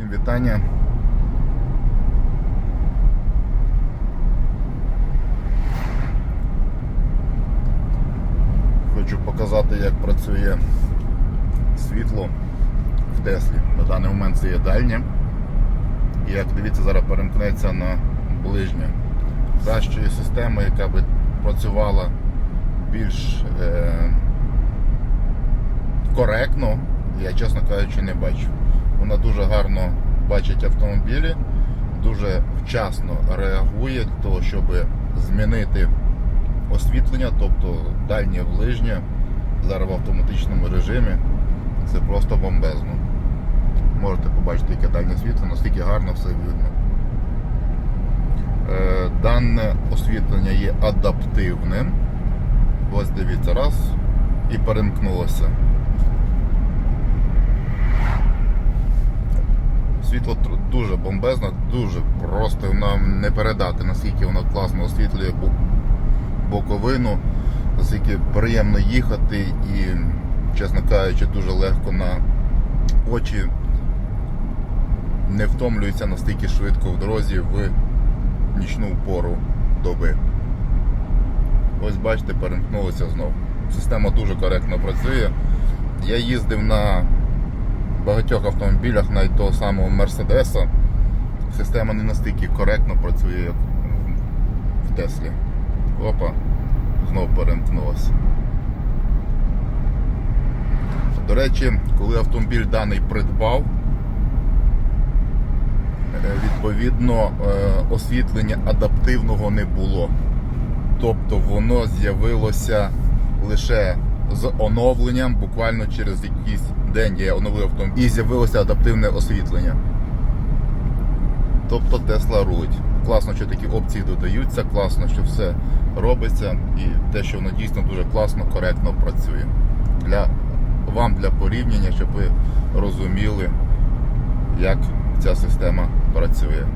Всім вітання. Хочу показати, як працює світло в Теслі. На даний момент це є дальнє. І як дивіться, зараз перемкнеться на ближнє. Кращої системи, яка би працювала більш е, коректно, я, чесно кажучи, не бачу. Вона дуже гарно бачить автомобілі, дуже вчасно реагує для того, щоб змінити освітлення, тобто дальнє ближнє, зараз в автоматичному режимі. Це просто бомбезно. Можете побачити, яке дальнє світло, наскільки гарно все видно. Е, Дане освітлення є адаптивним. Ось дивіться, раз і перемкнулося. Світло тр- дуже бомбезне, дуже просто нам не передати, наскільки воно класно освітлює боковину, наскільки приємно їхати і, чесно кажучи, дуже легко на очі не втомлюється настільки швидко в дорозі в нічну пору доби. Ось бачите, перемкнулося знову. Система дуже коректно працює. Я їздив на багатьох автомобілях, навіть того самого Мерседеса. Система не настільки коректно працює, як в Теслі. Опа, знову перемкнулося. До речі, коли автомобіль даний придбав, е, відповідно е, освітлення адаптивного не було. Тобто воно з'явилося лише з оновленням, буквально через якийсь день я оновив автомобіль і з'явилося адаптивне освітлення. Тобто Тесла рулить. Класно, що такі опції додаються, класно, що все робиться, і те, що воно дійсно дуже класно, коректно працює. Для вам для порівняння, щоб ви розуміли, як ця система працює.